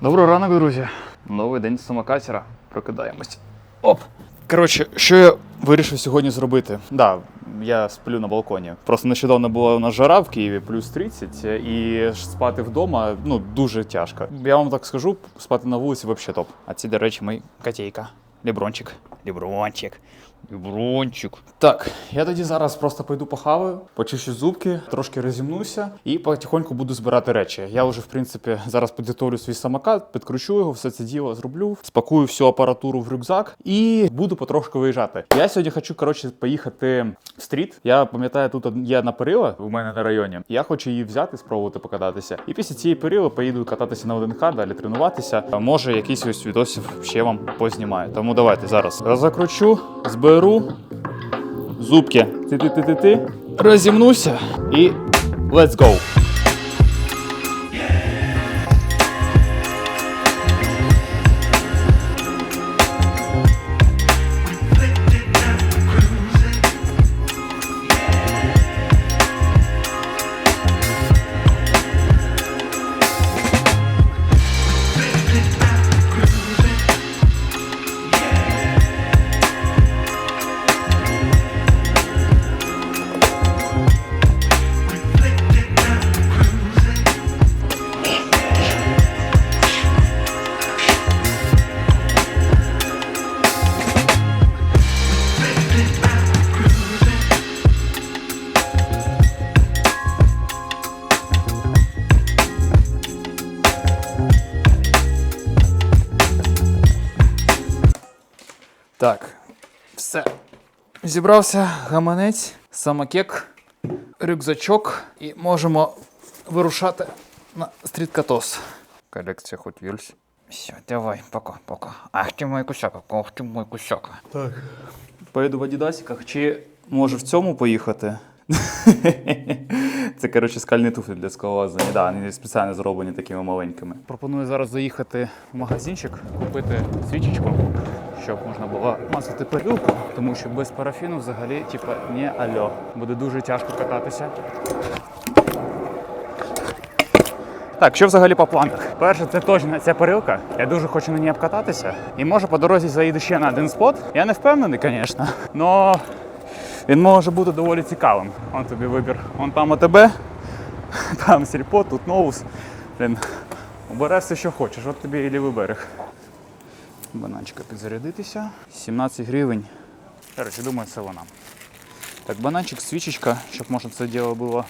Доброго ранок, друзі. Новий день самокатера. Прокидаємось. Оп! Коротше, що я вирішив сьогодні зробити? Да, я сплю на балконі. Просто нещодавно була у нас жара в Києві, плюс 30, і спати вдома ну дуже тяжко. Я вам так скажу, спати на вулиці взагалі топ. А це, до речі, мій котейка. Лібрончик. Лібрончик. Лібрончик. Так, я тоді зараз просто пойду похаваю, почищу зубки, трошки розімнуся і потихоньку буду збирати речі. Я вже, в принципі, зараз підготовлю свій самокат, підкручу його, все це діло зроблю, спакую всю апаратуру в рюкзак і буду потрошку виїжджати. Я сьогодні хочу, коротше, поїхати в стріт. Я пам'ятаю, тут є одна перила у мене на районі. Я хочу її взяти, спробувати покататися. І після цієї перили поїду кататися на 1К, далі тренуватися. Може, якийсь ось відосів ще вам познімаю. Тому давайте зараз закручу, зберу зубки. Ти-ти-ти-ти-ти. Розімнуся і let's go! Так, все. Зібрався гаманець, самокек, рюкзачок і можемо вирушати на стріткатос. Колекція Hot Wheels. Все, давай, пока, пока. Ах ти мой кусок, ах ти мой кусок. Так. Поїду в Адідасіках, чи може в цьому поїхати? Це, коротше, скальні туфлі для скалолазання. Да, вони спеціально зроблені такими маленькими. Пропоную зараз заїхати в магазинчик, купити свічечку, щоб можна було мазати перилку, тому що без парафіну взагалі, типа, не альо. Буде дуже тяжко кататися. Так, що взагалі по планах? Перше, це точно ця перилка. Я дуже хочу на ній обкататися. І може по дорозі заїду ще на один спот. Я не впевнений, звісно, але він може бути доволі цікавим. Он тобі вибір. Вон там АТБ, там сільпо, тут новус. Блін, обере все, що хочеш, от тобі і лівий берег. Бананчика підзарядитися. 17 гривень. Коротше, думаю, це вона. Так, бананчик, свічечка, щоб можна це діло було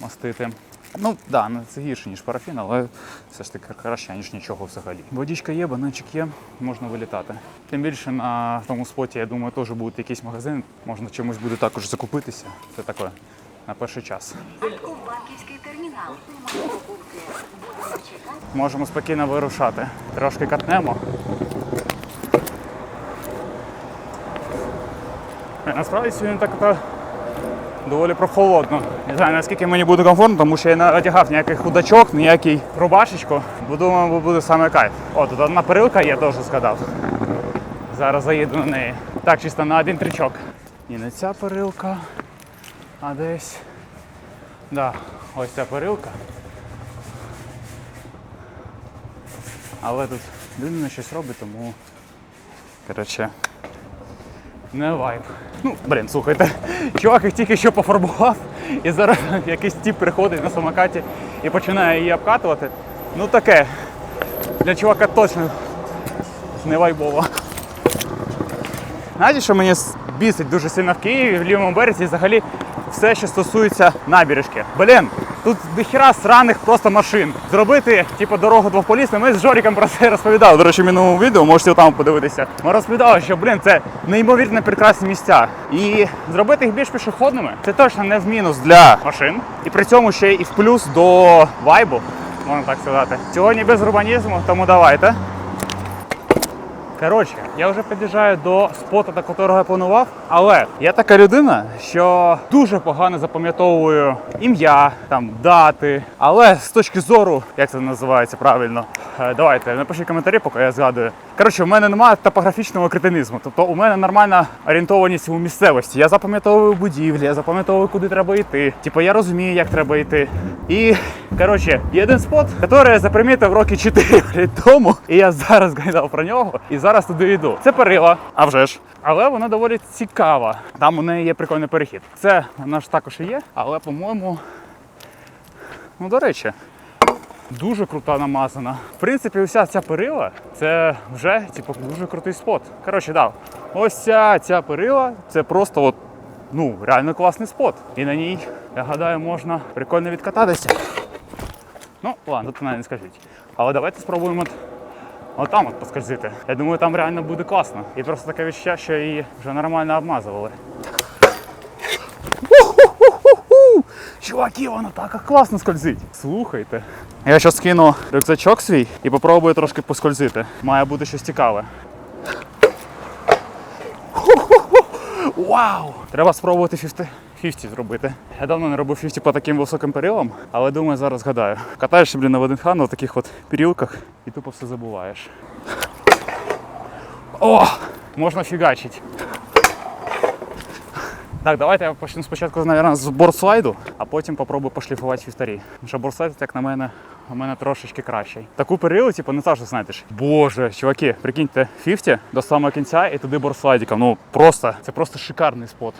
мастити. Ну, так, да, ну, це гірше, ніж парафін, але все ж таки краще, ніж нічого взагалі. Водичка є, бананчик є, можна вилітати. Тим більше на тому споті, я думаю, теж буде якийсь магазин, можна чимось буде також закупитися. Це таке на перший час. Банківський термінал. Покупки будемо чекати. Можемо спокійно вирушати. Трошки катнемо. Е, Насправді сьогодні так доволі прохолодно. Не знаю, наскільки мені буде комфортно, тому що я не одягав ніяких худачок, ніякий рубашечку, бо думаю, буде саме кайф. О, тут одна перилка є, теж згадав. Зараз заїду на неї. Так, чисто на один тричок. І не ця перилка, а десь. Да, ось ця перилка. Але тут людина щось робить, тому. Коротше. Не вайб. Ну, блін, слухайте, чувак їх тільки що пофарбував, і зараз якийсь тіп приходить на самокаті і починає її обкатувати. Ну таке. Для чувака точно не вайбово. Знаєте, що мені бісить дуже сильно в Києві, в лівому березі, взагалі все, що стосується набережки. Блін, тут дохіра сраних просто машин. Зробити, типу, дорогу двополісну. Ми з Жоріком про це розповідали. До речі, в минулому відео можете там подивитися. Ми розповідали, що блін, це неймовірно прекрасні місця. І зробити їх більш пішохідними це точно не в мінус для машин. І при цьому ще і в плюс до вайбу, можна так сказати. Сьогодні без урбанізму, тому давайте. Коротше, я вже під'їжджаю до споту, до якого я планував. Але я така людина, що дуже погано запам'ятовую ім'я, там дати. Але з точки зору, як це називається правильно, е, давайте напишіть коментарі, поки я згадую. Коротше, в мене немає топографічного кретинизму. Тобто у мене нормальна орієнтованість у місцевості. Я запам'ятовую будівлі, я запам'ятовую, куди треба йти. Типу, я розумію, як треба йти. І коротше, є один спот, який я запримітив роки 4 тому, і я зараз гайдав про нього, і зараз туди йду. Це перила, а вже ж. Але вона доволі цікава. Там у неї є прикольний перехід. Це вона ж також і є, але, по-моєму, ну до речі. Дуже крута намазана. В принципі, уся ця перила це вже типу, дуже крутий спот. Коротше, да, ось ця, ця перила це просто от, ну, реально класний спот. І на ній, я гадаю, можна прикольно відкататися. Ну, ладно, тут навіть не скажіть. Але давайте спробуємо от, там от поскользити. Я думаю, там реально буде класно. І просто таке відчуття, що її вже нормально обмазували. Чуваки, воно так класно скользить. Слухайте. Я зараз скину рюкзачок свій і попробую трошки поскользити. Має бути щось цікаве. Вау! Треба спробувати 50, 50 зробити. Я давно не робив 50 по таким високим перилам, але думаю, зараз згадаю. Катаєшся, блін, на ВДНХ на таких от перілках і тупо все забуваєш. О! Можна фігачить. Так, давайте я почну спочатку, мабуть, з бордслайду, а потім попробую пошліфувати фіфтарі. Що бордслайд, як на мене, у мене трошечки кращий. Таку перилу, типу, не завжди знайдеш. Боже, чуваки, прикиньте, 50 до самого кінця і туди бордслайдиком. Ну просто, це просто шикарний спот.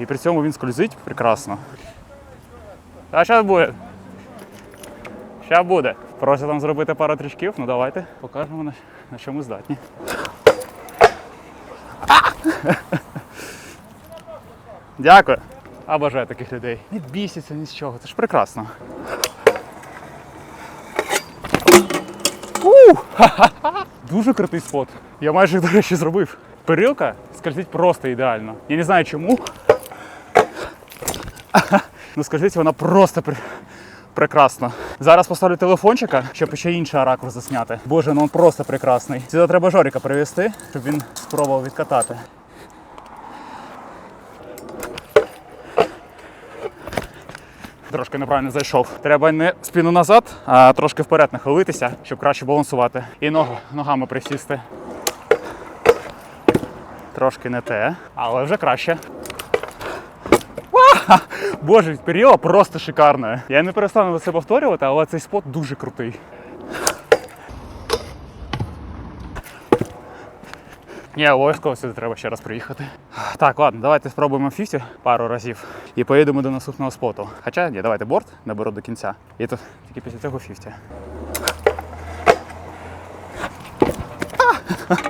І при цьому він скользить прекрасно. А зараз буде. Зараз буде. Просять там зробити пару трічків, ну давайте покажемо на, на чому здатні. Дякую. Обожаю таких людей. Не бісяться ні з чого, це ж прекрасно. Дуже крутий спот. Я майже, до речі, зробив. Перилка скользить просто ідеально. Я не знаю чому. Ну скажіть, вона просто при... прекрасна. Зараз поставлю телефончика, щоб ще інший ракурс засняти. Боже, ну він просто прекрасний. Сюди треба Жоріка привезти, щоб він спробував відкатати. Трошки неправильно зайшов. Треба не спину назад, а трошки вперед нахилитися, щоб краще балансувати. І ногу ногами присісти. Трошки не те, але вже краще. Боже, період просто шикарне. Я не перестану це повторювати, але цей спот дуже крутий. Ні, обов'язково сюди треба ще раз приїхати. Так, ладно, давайте спробуємо 50 пару разів і поїдемо до наступного споту. Хоча ні, давайте борт наберу до кінця. І тут тільки після цього 50.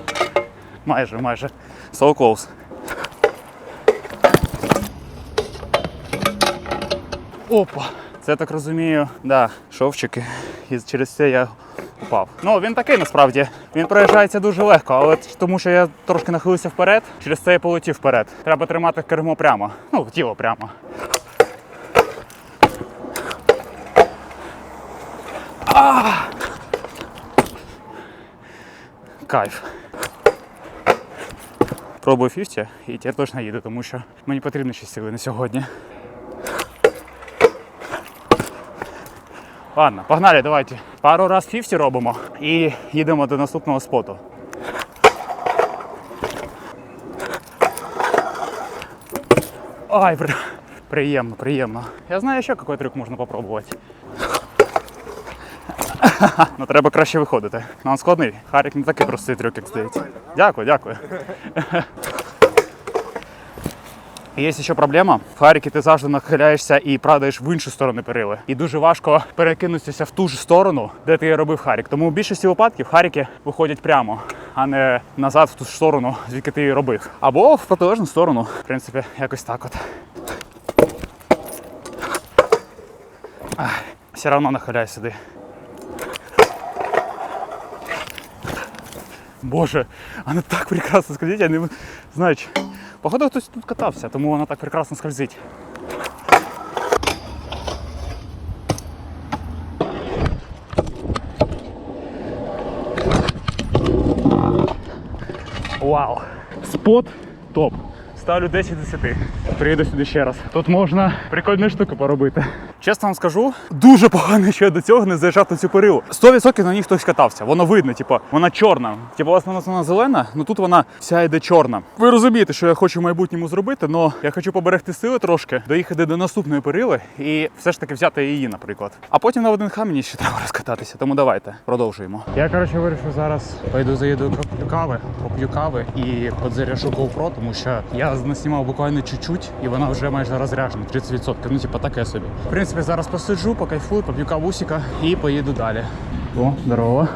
Майже, майже. So close. Опа! Це так розумію, да, шовчики. І через це я упав. Ну, він такий насправді. Він проїжджається дуже легко, але тому що я трошки нахилився вперед, через це я полетів вперед. Треба тримати кермо прямо. Ну, тіло прямо. А! Кайф. Пробую 50 і тепер точно їду, тому що мені потрібні ще сили на сьогодні. Ладно, погнали, давайте. Пару раз 50 робимо і їдемо до наступного споту. Ай, при... приємно, приємно. Я знаю ще який трюк можна попробувати. Ну треба краще виходити. Ну, він складний. Харік не такий простий трюк, як здається. Дякую, дякую. Є ще проблема. В Харіки ти завжди нахиляєшся і падаєш в іншу сторону перили. І дуже важко перекинутися в ту ж сторону, де ти робив Харік. Тому в більшості випадків Харіки виходять прямо, а не назад в ту ж сторону, звідки ти її робив. Або в протилежну сторону. В принципі, якось так от. Все одно нахиляй сюди. Боже, вона так прекрасно не знаю. чи- Походу хтось тут катався, тому вона так прекрасно скользить. Вау! Спот топ. Ставлю 10 з 10. Приїду сюди ще раз. Тут можна прикольні штуки поробити. Чесно вам скажу, дуже погано, що я до цього не заїжджав на цю перилу. 100% на ній хтось катався. Воно видно, типу, вона чорна. Типу, вас вона, зелена, ну тут вона вся йде чорна. Ви розумієте, що я хочу в майбутньому зробити, але я хочу поберегти сили трошки, доїхати до наступної перили і все ж таки взяти її, наприклад. А потім на один мені ще треба розкататися. Тому давайте продовжуємо. Я коротше вирішив зараз пойду заїду поп'ю кави, поп'ю кави і подзаряжу GoPro, тому що я наснімав буквально чуть-чуть, і вона вже майже розряджена, 30%. Ну, типу, таке собі. В принципі, зараз посиджу, покайфую, поп'ю кавусіка і поїду далі. О, здорово.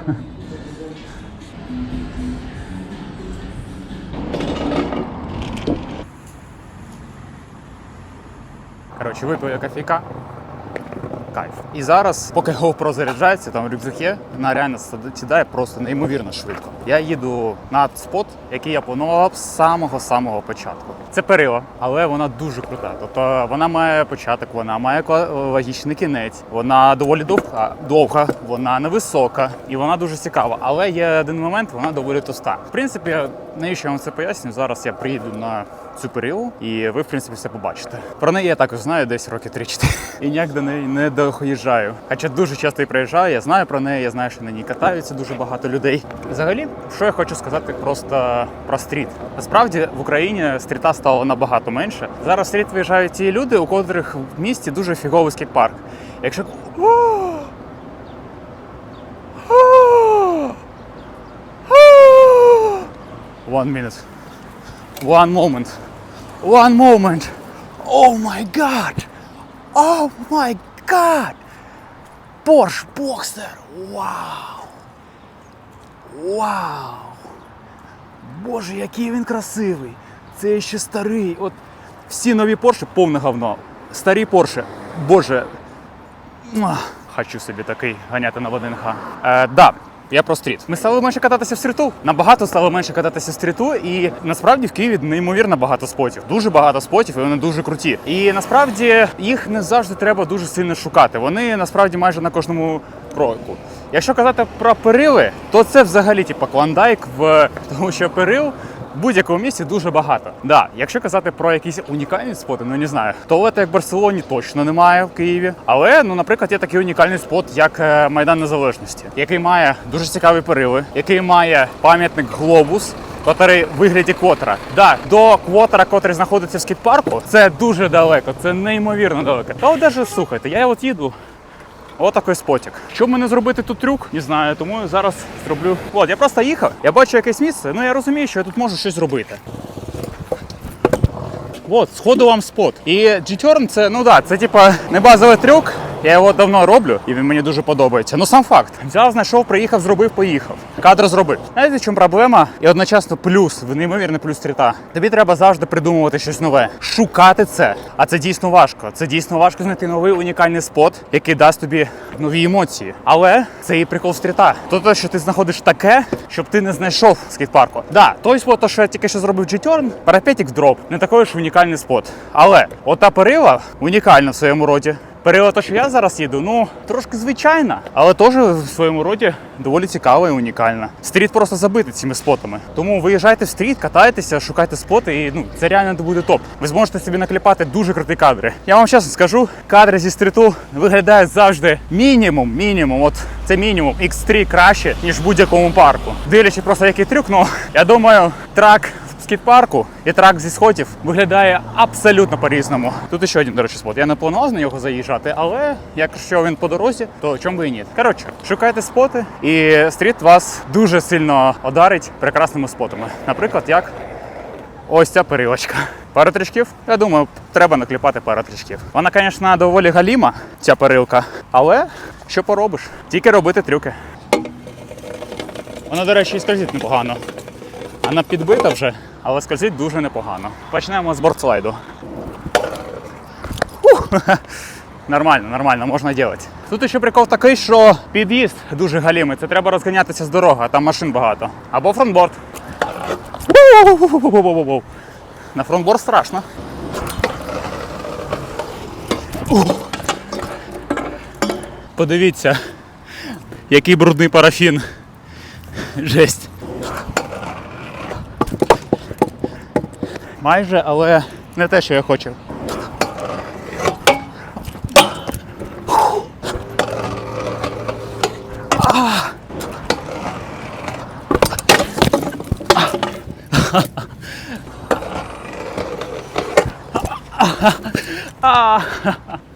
Коротше, випив я кофійка. Кайф. І зараз, поки GoPro заряджається, там рюкзак є, вона реально сідає просто неймовірно швидко. Я їду на спот, який я планував з самого-самого початку. Це перила, але вона дуже крута. Тобто вона має початок, вона має логічний кінець, вона доволі довга, довга, вона невисока і вона дуже цікава. Але є один момент, вона доволі тоста. В принципі, навіщо я вам це поясню? Зараз я приїду на цю перилу, і ви, в принципі, все побачите. Про неї я також знаю десь роки 3-4. І ніяк до неї не доїжджаю. Хоча дуже часто і приїжджаю, я знаю про неї, я знаю, що на ній катаються дуже багато людей. Взагалі, що я хочу сказати просто про стріт. Насправді в Україні стріта стало набагато менше. Зараз в стріт виїжджають ті люди, у котрих в місті дуже фіговий скейт-парк. Якщо. One minute. One moment. One moment. Oh my god. Oh my god. Porsche Boxster. Вау. Вау. Боже, який він красивий. Це ще старий. От всі нові Porsche повне говно. Старі Porsche. Боже. Хочу собі такий ганяти на 1Х. Е, да, я про стріт. Ми стали менше кататися в стріту. Набагато стало менше кататися в стріту, і насправді в Києві неймовірно багато спотів. Дуже багато спотів, і вони дуже круті. І насправді їх не завжди треба дуже сильно шукати. Вони насправді майже на кожному кроку. Якщо казати про перили, то це взагалі типу клондайк в тому, що перил в будь-якому місці дуже багато. Да, якщо казати про якісь унікальні споти, ну не знаю, туалети як в Барселоні точно немає в Києві. Але ну, наприклад, є такий унікальний спот, як е, Майдан Незалежності, який має дуже цікаві перили, який має пам'ятник глобус. Котрий в вигляді квотера. Да, до квотера, котрий знаходиться в скейт-парку, це дуже далеко, це неймовірно далеко. Та от даже слухайте, я от їду Отакий спотик. Щоб мене зробити тут трюк, не знаю, тому зараз зроблю. От, я просто їхав, я бачу якесь місце, ну я розумію, що я тут можу щось зробити. От, сходу вам спот. І G-Turn це, ну да, це типа не базовий трюк. Я його давно роблю, і він мені дуже подобається. Ну сам факт. Взяв, знайшов, приїхав, зробив, поїхав. Кадр зробив. Знаєте, в чому проблема? І одночасно плюс, неймовірний плюс стріта. Тобі треба завжди придумувати щось нове, шукати це. А це дійсно важко. Це дійсно важко знайти новий унікальний спот, який дасть тобі нові емоції. Але це і прикол стріта. То те, що ти знаходиш таке, щоб ти не знайшов в скейт-парку. Да, той спот, то, що я тільки що зробив G-Turn, парапетик в дроп, не такий ж унікальний спот. Але ота перила унікальна в своєму роді. То, що я зараз їду, ну трошки звичайна, але теж в своєму роді доволі цікава і унікальна. Стріт просто забитий цими спотами. Тому виїжджайте в стріт, катайтеся, шукайте споти, і ну це реально буде топ. Ви зможете собі накліпати дуже круті кадри. Я вам чесно скажу, кадри зі стріту виглядають завжди мінімум, мінімум. От це мінімум X3 краще, ніж в будь-якому парку. Дивлячись просто який трюк, ну я думаю, трак скейт-парку і трак зі сходів виглядає абсолютно по-різному. Тут ще один, до речі, спот. Я не планував на нього заїжджати, але якщо він по дорозі, то чому би і ні. Коротше, шукайте споти, і стріт вас дуже сильно одарить прекрасними спотами. Наприклад, як ось ця перилочка. Пару трішків, я думаю, треба накліпати пару трішків. Вона, звісно, доволі галіма, ця перилка, але що поробиш? Тільки робити трюки. Вона, до речі, і скользить непогано. Вона підбита вже, але скользить дуже непогано. Почнемо з бортслайду. Нормально, нормально, можна робити. Тут ще прикол такий, що під'їзд дуже галімий. Це треба розганятися з дороги, а там машин багато. Або фронтборд. На фронтборд страшно. Подивіться, який брудний парафін. Жесть. майже, але не те, що я хочу.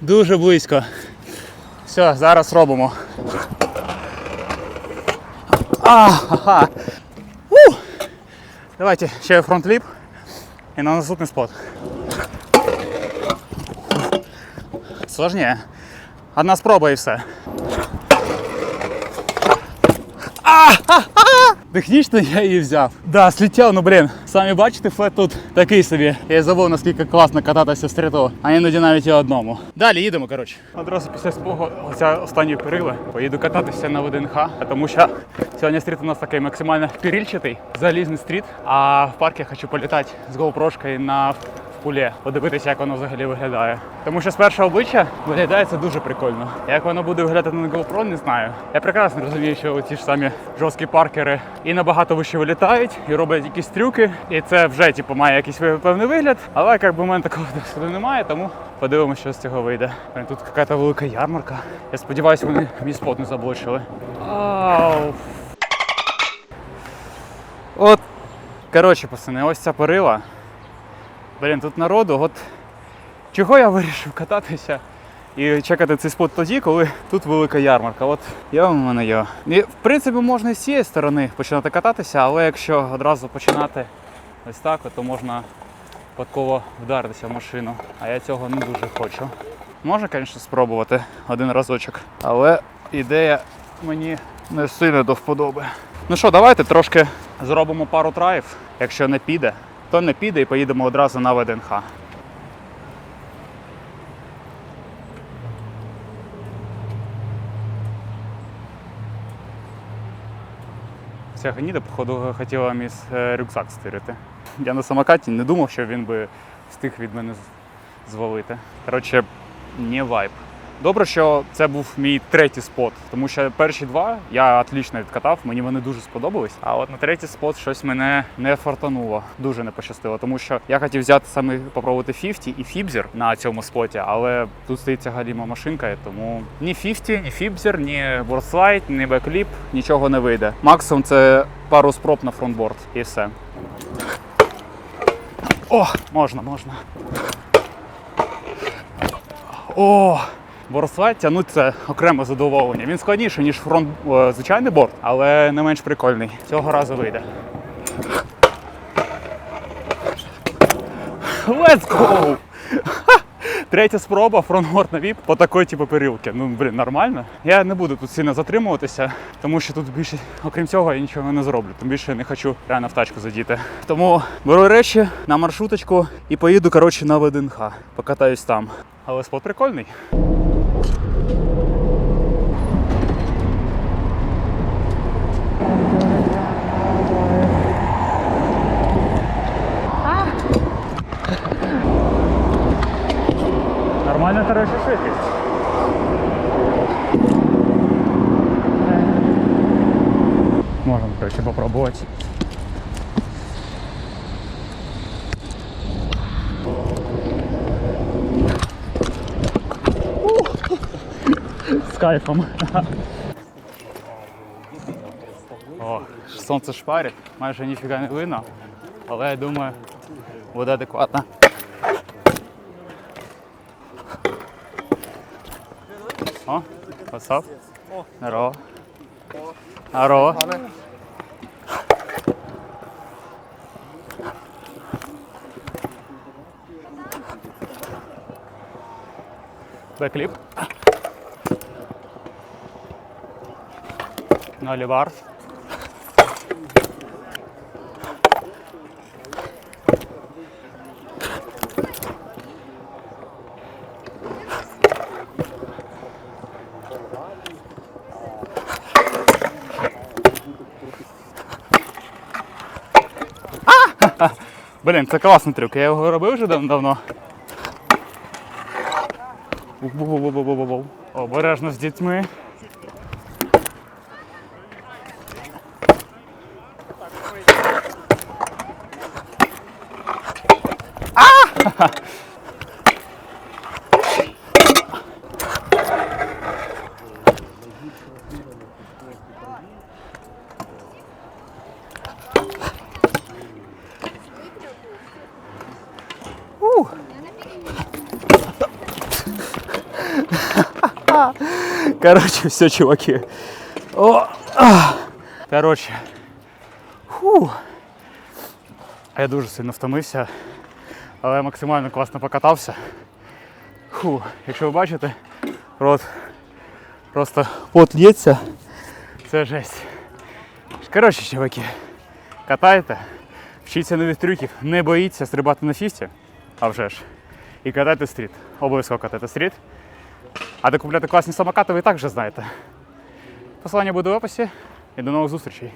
Дуже близько. Все, зараз робимо. А, ха, Давайте ще фронт ліп. і на наступний спот. Сложніше. Одна спроба і все. Технічно я її взяв. Да, слетів, ну блін. Самі бачите, флет тут такий собі. Я забув, наскільки класно кататися в стріту, а іноді навіть і одному. Далі їдемо, коротше. Одразу після спого оця останні перила поїду кататися на ВДНХ, тому що сьогодні стріт у нас такий максимально перільчатий, залізний стріт. А в парк я хочу політати з GoPro-шкою на в подивитися, як воно взагалі виглядає. Тому що з першого обличчя виглядає це дуже прикольно. Як воно буде виглядати на GoPro, не знаю. Я прекрасно розумію, що ті ж самі жорсткі паркери і набагато вище вилітають, і роблять якісь трюки. І це вже типу, має якийсь певний вигляд. Але як би у мене такого досвіду немає, тому подивимося, що з цього вийде. Тут якась велика ярмарка. Я сподіваюся, вони мій спот не заблочили. От, коротше, пацани, ось ця перила. Блін, тут народу, от чого я вирішив кататися і чекати цей спот тоді, коли тут велика ярмарка. От я у мене є. І, в принципі, можна і з цієї сторони починати кататися, але якщо одразу починати ось так, то можна випадково вдаритися в машину. А я цього не дуже хочу. Можна, звісно, спробувати один разочок, але ідея мені не сильно до вподоби. Ну що, давайте трошки зробимо пару траїв. Якщо не піде, то не піде і поїдемо одразу на ВДНХ. Ця гніда, походу, хотіла мій е, рюкзак стирити. Я на самокаті не думав, що він би встиг від мене звалити. Коротше, не вайб. Добре, що це був мій третій спот, тому що перші два я отлично відкатав, мені вони дуже сподобались. А от на третій спот щось мене не фартануло, дуже не пощастило, тому що я хотів взяти саме попробувати 50 і Фібзер на цьому споті, але тут стоїть ця галіма машинка, тому ні 50, ні Фібзер, ні борслайд, ні бекліп, нічого не вийде. Максимум це пару спроб на фронтборд і все. О, можна, можна. О! Борслайд тягнуть це окреме задоволення. Він складніший, ніж фронт е, звичайний борт, але не менш прикольний. Цього разу вийде. Let's go! Третя спроба фронтборд на віп по такої типу перілки. Ну, блін, нормально. Я не буду тут сильно затримуватися, тому що тут більше, окрім цього, я нічого не зроблю. Тим більше не хочу реально в тачку задіти. Тому беру речі на маршруточку і поїду, коротше, на ВДНХ. Покатаюсь там. Але спот прикольний. Нормальна хороша швидкість. Можемо, короче, попробувати. Кайфом. О, сонце шпарить, майже ніфіга не видно, але я думаю, буде адекватно. О, up? Здорово. Здорово. Бекліп. Нолі бар. Блін, це класний трюк. Я його робив вже дав- давно. Обережно з дітьми. Короче, все, чуваки. О, а. Короче. Фу. А я дуже сильно втомився. Але максимально класно покатався. Фу. Якщо ви бачите, рот просто пот лється. Це жесть. Коротше, чуваки, катайте, вчіться нових трюків, не боїться стрибати на фісті, а вже ж. І катайте стріт. Обов'язково катайте стріт. А де купляти класні самокати, ви і так вже знаєте. Посилання буде в описі і до нових зустрічей.